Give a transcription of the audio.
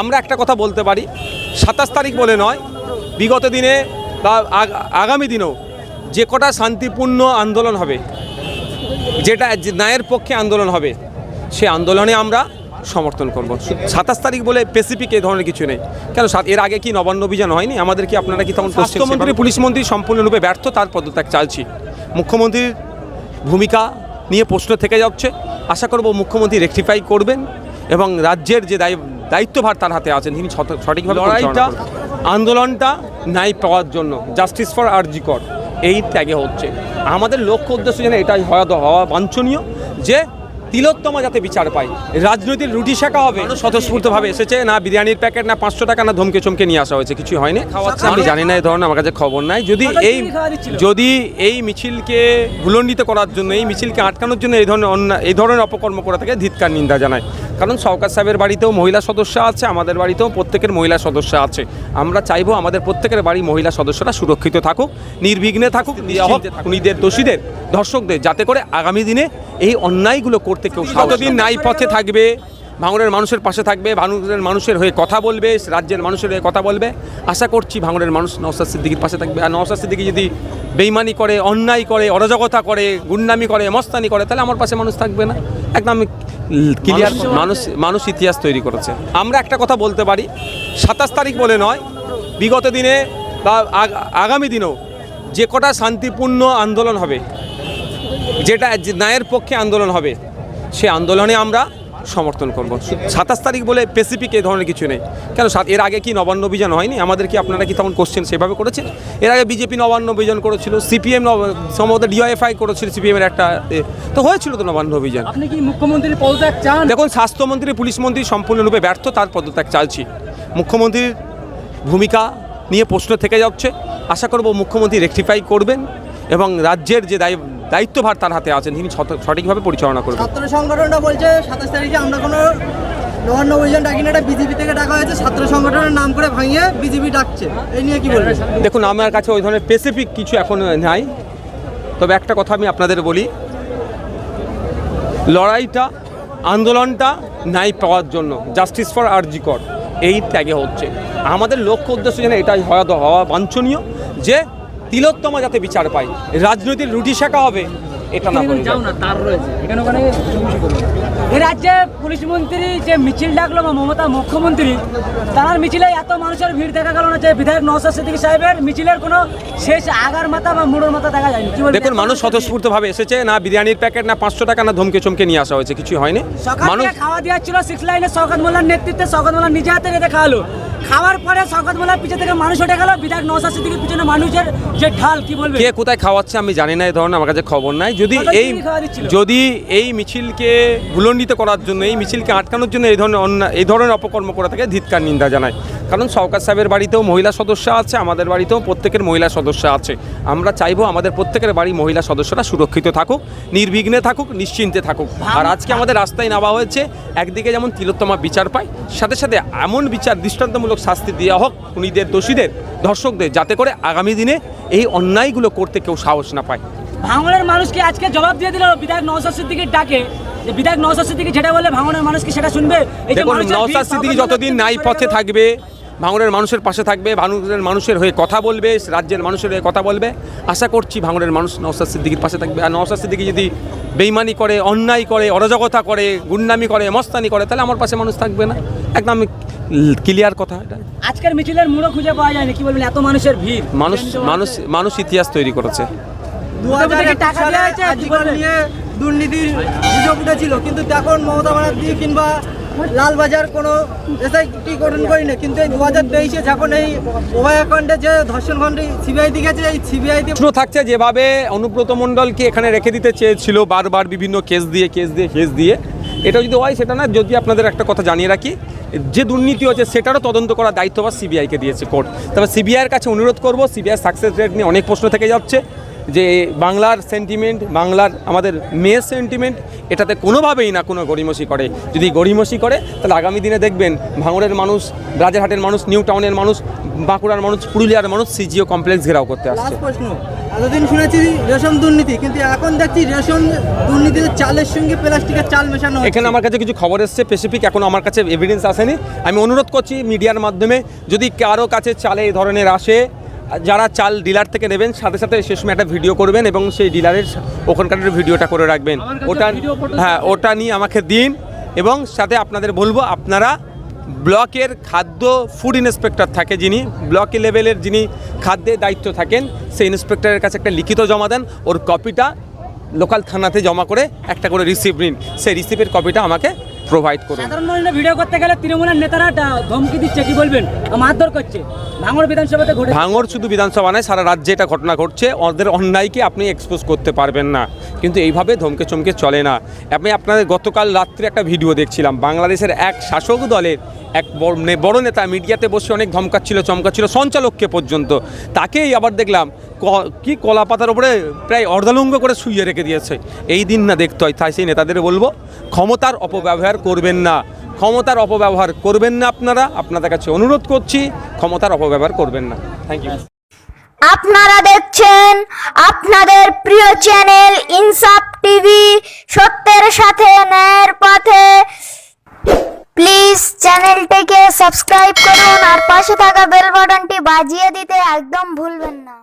আমরা একটা কথা বলতে পারি সাতাশ তারিখ বলে নয় বিগত দিনে বা আগামী দিনেও যে কটা শান্তিপূর্ণ আন্দোলন হবে যেটা ন্যায়ের পক্ষে আন্দোলন হবে সে আন্দোলনে আমরা সমর্থন করব। সাতাশ তারিখ বলে স্পেসিফিক এই ধরনের কিছু নেই। কেন এর আগে কি নবান্ন অভিযান হয়নি? আমাদের কি আপনারা কি তখন স্বাস্থ্যমন্ত্রী পুলিশ মন্ত্রী সম্পূর্ণরূপে ব্যর্থ তার পদত্যাগ চালছি মুখ্যমন্ত্রীর ভূমিকা নিয়ে প্রশ্ন থেকে যাচ্ছে। আশা করব মুখ্যমন্ত্রী রেকটিফাই করবেন এবং রাজ্যের যে দায়ী দায়িত্বভার তার হাতে আছেন। তিনি সঠিকভাবে লড়াইটা আন্দোলনটা ন্যায় পাওয়ার জন্য। জাস্টিস ফর আরজিকর এই ত্যাগে হচ্ছে। আমাদের লক্ষ্য উদ্দেশ্য যেন এটাই হওয়া হওয়া বাঞ্ছনীয় যে তিলোত্তমা যাতে বিচার পায়। রাজনৈতিক রুটি শেখা হবে। স্বতঃস্ফূর্তভাবে এসেছে। না বিরিয়ানির প্যাকেট না পাঁচশো টাকা না ধমকে চমকে নিয়ে আসা হয়েছে। কিছু হয়নি। খাওয়াচ্ছে। আমি জানি না এই ধরনের আমার কাছে খবর নাই। যদি এই যদি এই মিছিলকে ভুলণ্ডিত করার জন্য এই মিছিলকে আটকানোর জন্য এই ধরনের অন্য এই ধরনের অপকর্ম করা থেকে ধিৎকার নিন্দা জানায়। কারণ সরকার সাহেবের বাড়িতেও মহিলা সদস্য আছে আমাদের বাড়িতেও প্রত্যেকের মহিলা সদস্য আছে। আমরা চাইব আমাদের প্রত্যেকের বাড়ি মহিলা সদস্যরা সুরক্ষিত থাকুক নির্বিঘ্নে থাকুক। খুনিদের দোষীদের ধর্ষকদের যাতে করে আগামী দিনে এই অন্যায়গুলো করতে কেউ যতদিন ন্যায় পথে থাকবে ভাঙড়ের মানুষের পাশে থাকবে ভাঙড়ের মানুষের হয়ে কথা বলবে রাজ্যের মানুষের হয়ে কথা বলবে আশা করছি ভাঙড়ের মানুষ নওসাদ সিদ্দিকির পাশে থাকবে। আর নওসাদ সিদ্দিকি যদি বেইমানি করে অন্যায় করে অরাজকতা করে গুন্ডামি করে মস্তানি করে তাহলে আমার পাশে মানুষ থাকবে না। একদম ক্লিয়ার মানুষ মানুষ ইতিহাস তৈরি করেছে। আমরা একটা কথা বলতে পারি সাতাশ তারিখ বলে নয় বিগত দিনে বা আগামী দিনেও যে কটা শান্তিপূর্ণ আন্দোলন হবে যেটা ন্যায়ের পক্ষে আন্দোলন হবে সে আন্দোলনে আমরা সমর্থন করব। সাতাশ তারিখ বলে স্পেসিফিক এই ধরনের কিছু নেই। কেন এর আগে কি নবান্ন অভিযান হয়নি? আমাদের কি আপনারা কি তখন কোশ্চেন সেভাবে করেছেন? এর আগে বিজেপি নবান্ন অভিযান করেছিল সিপিএম সম্ভবত ডিওএফআই করেছিল সিপিএম এর একটা তো হয়েছিল তো নবান্ন অভিযান। আপনি কি মুখ্যমন্ত্রীর পদত্যাগ চান? দেখুন স্বাস্থ্যমন্ত্রী পুলিশ মন্ত্রী সম্পূর্ণরূপে ব্যর্থ তার পদত্যাগ চালছি মুখ্যমন্ত্রীর ভূমিকা নিয়ে প্রশ্ন থেকে যাচ্ছে। আশা করব মুখ্যমন্ত্রী রেকটিফাই করবেন এবং রাজ্যের যে দায়ী দায়িত্বভার তার হাতে আছেন তিনি সঠিকভাবে পরিচালনা করবেন। ছাত্র সংগঠনটা বলছে সাতাশ তারিখে আমরা কোনো নবান্ন অভিযান ডাকি না এটা বিজেপি থেকে ডাকা হয়েছে ছাত্র সংগঠনের নাম করে ভাঙিয়ে বিজেপি ডাকছে। এই নিয়ে কি বলবেন? দেখুন আমার কাছে ওই ধরনের স্পেসিফিক কিছু এখন নাই। তবে একটা কথা আমি আপনাদের বলি লড়াইটা আন্দোলনটা ন্যায় পাওয়ার জন্য জাস্টিস ফর আরজিকর এই ত্যাগে হচ্ছে। আমাদের লক্ষ্য উদ্দেশ্য যেন এটাই হওয়া হওয়া বাঞ্ছনীয় যে তিলোত্তমা যাতে বিচার পায়। রাজনৈতিক রুটি শেখা হবে এটা না তার রয়েছে। এখানে ওখানে এই রাজ্যে পুলিশ মন্ত্রী যে মিছিল ডাকলো বা মমতা মুখ্যমন্ত্রী তার মিছিলে এত মানুষের ভিড় দেখা গেল না যে বিধায়ক নওসাদ সিদ্দিকী সাহেবের মিছিলের কোনো শেষ আগার মাথা বা মুড়োর মাথা দেখা যায়নি? দেখুন মানুষ স্বতঃস্ফূর্তভাবে এসেছে না বিরিয়ানির প্যাকেট না পাঁচশো টাকা না ধমকে চমকে নিয়ে আসা হয়েছে কিছু হয়নি। মানুষ খাওয়া দেওয়া ছিল সিক্স লাইনে শওকত মোল্লার নেতৃত্বে শওকত মোল্লা নিজে হাতে রেঁধে খাওয়ালো। খাওয়ার পরে শওকত মোল্লার পিছনে থেকে মানুষ উঠে গেল। বিধায়ক নওসাদ সিদ্দিকীর পিছনে মানুষের যে ঢাল কি বলবে কে কোথায় খাওয়াচ্ছে আমি জানি না এই ধরনের আমার কাছে খবর নাই। যদি এই? যদি এই মিছিলকে ভুলণ্ডিত করার জন্য এই মিছিলকে আটকানোর জন্য এই ধরনের অন্য এই ধরনের অপকর্ম করা থেকে ধিৎকার নিন্দা জানায়। কারণ সরকার সাহেবের বাড়িতেও মহিলা সদস্য আছে আমাদের বাড়িতেও প্রত্যেকের মহিলা সদস্য আছে। আমরা চাইব আমাদের প্রত্যেকের বাড়ি মহিলা সদস্যরা সুরক্ষিত থাকুক নির্বিঘ্নে থাকুক নিশ্চিন্তে থাকুক। আর আজকে আমাদের রাস্তায় নামা হয়েছে একদিকে যেমন তিলোত্তমা বিচার পায় সাথে সাথে এমন বিচার দৃষ্টান্তমূলক শাস্তি দেওয়া হোক খুনিদের দোষীদের ধর্ষকদের যাতে করে আগামী দিনে এই অন্যায়গুলো করতে কেউ সাহস না পায়। ভাঙনের মানুষকে আজকে জবাব দিয়ে দিল বিধায়ক নওসাদ সিদ্দিকের ডাকে। যে বিধায়ক নওসাদ সিদ্দিকি যেটা বলে ভাঙনের মানুষকে সেটা শুনবে? এই যে নওসাদ সিদ্দিকি যতদিন নাই পথে থাকবে ভাঙড়ের মানুষের পাশে থাকবে ভাঙড়ের মানুষের হয়ে কথা বলবে রাজ্যের মানুষের হয়ে কথা বলবে। আশা করছি ভাঙড়ের মানুষ নওসাদ সিদ্দিকির পাশে থাকবে। আর নওসাদ সিদ্দিকি যদি বেইমানি করে অন্যায় করে অরাজকতা করে গুন্ডামি করে মস্তানি করে তাহলে আমার পাশে মানুষ থাকবে না। একদম ক্লিয়ার কথা এটা। আজকের মিছিলের মুড়ো খুঁজে পাওয়া যায়নি কি বলবেন? এত মানুষের ভিড়। মানুষ মানুষ মানুষ ইতিহাস তৈরি করেছে। দুর্নীতির গুজব উঠেছিল কিন্তু এখন মমতা ব্যানার্জি কিংবা লালবাজার কোনো এসআইটি গঠন করিনি, কিন্তু এই দু হাজার তেইশে যখন এই অভয়াকাণ্ডে যে ধর্ষণ খণ্ডে সিবিআই দিকেছে এই সিবিআই দিয়ে প্রশ্ন থাকছে যেভাবে অনুব্রত মণ্ডলকে এখানে রেখে দিতে চেয়েছিল বারবার বিভিন্ন কেস দিয়ে কেস দিয়ে কেস দিয়ে। এটা যদি হয়, সেটা না, যদি আপনাদের একটা কথা জানিয়ে রাখি, যে দুর্নীতি হচ্ছে, সেটারও তদন্ত করার দায়িত্ব বা সিবিআইকে দিয়েছে কোর্ট। তবে সিবিআইয়ের কাছে অনুরোধ করব, সিবিআই সাকসেস রেট নিয়ে অনেক প্রশ্ন থেকে যাচ্ছে। যে বাংলার সেন্টিমেন্ট বাংলার আমাদের মেয়ের সেন্টিমেন্ট এটাতে কোনোভাবেই না কোনো গড়িমসি করে। যদি গড়িমসি করে তাহলে আগামী দিনে দেখবেন ভাঙড়ের মানুষ রাজারহাটের মানুষ নিউ টাউনের মানুষ বাঁকুড়ার মানুষ পুরুলিয়ার মানুষ সিজিও কমপ্লেক্স ঘেরাও করতে আসছে। প্রশ্ন। এতদিন শুনেছি রেশন দুর্নীতি কিন্তু এখন দেখছি রেশন দুর্নীতিতে চালের সঙ্গে প্লাস্টিকের চাল মেশানো এখানে আমার কাছে কিছু খবর এসছে স্পেসিফিক এখন আমার কাছে এভিডেন্স আসেনি। আমি অনুরোধ করছি মিডিয়ার মাধ্যমে যদি কারও কাছে চালে এই ধরনের আসে যারা চাল ডিলার থেকে নেবেন সাথে সাথে সে সময় একটা ভিডিও করবেন এবং সেই ডিলারের ওখানকার ভিডিওটা করে রাখবেন। ওটা হ্যাঁ ওটা নিয়ে আমাকে দিন এবং সাথে আপনাদের বলব আপনারা ব্লকের খাদ্য ফুড ইন্সপেক্টর থাকে যিনি ব্লক লেভেলের যিনি খাদ্যের দায়িত্ব থাকেন সেই ইন্সপেক্টরের কাছে একটা লিখিত জমা দেন ওর কপিটা লোকাল থানাতে জমা করে একটা করে রিসিপ্ট নিন। সেই রিসিপ্টের কপিটা আমাকে প্রোভাইড করুন। সাধারণ মানুষরা ভিডিও করতে গেলে তৃণমূলের নেতারা ধমকি দিচ্ছে কি বলবেন? মারধর করছে। ভাঙড় বিধানসভাতে ঘটে ভাঙর শুধু বিধানসভা নয় সারা রাজ্যে এটা ঘটনা ঘটছে। ওদের অন্যায়কে আপনি এক্সপোজ করতে পারবেন না। কিন্তু এইভাবে ধমকে চমকে চলে না। আমি আপনাদের গতকাল রাত্রে একটা ভিডিও দেখছিলাম। বাংলাদেশের এক শাসক দলের এক বড় নেতা মিডিয়াতে বসে অনেক ধমকাচ্ছিল চমকাচ্ছিল সঞ্চালককে পর্যন্ত। তাকেই আবার দেখলাম ক- কি কলা পাতার উপরে প্রায় অর্ধালঙ্গ করে শুইয়ে রেখে দিয়েছে। এই দিন না দেখতে হয় তাই সেই নেতাদের বলব ক্ষমতার অপব্যবহার করবেন না। ক্ষমতার অপব্যবহার করবেন না আপনারা। আপনাদের কাছে অনুরোধ করছি, ক্ষমতার অপব্যবহার করবেন না। থ্যাংক ইউ আপনারা দেখছেন আপনাদের প্রিয় চ্যানেল ইনসাফ টিভি। সত্যের সাথে ন্যায়ের পথে। প্লিজ চ্যানেলটিকে সাবস্ক্রাইব করুন আর পাশে থাকা বেল বাটনটি বাজিয়ে দিতে একদম ভুলবেন না।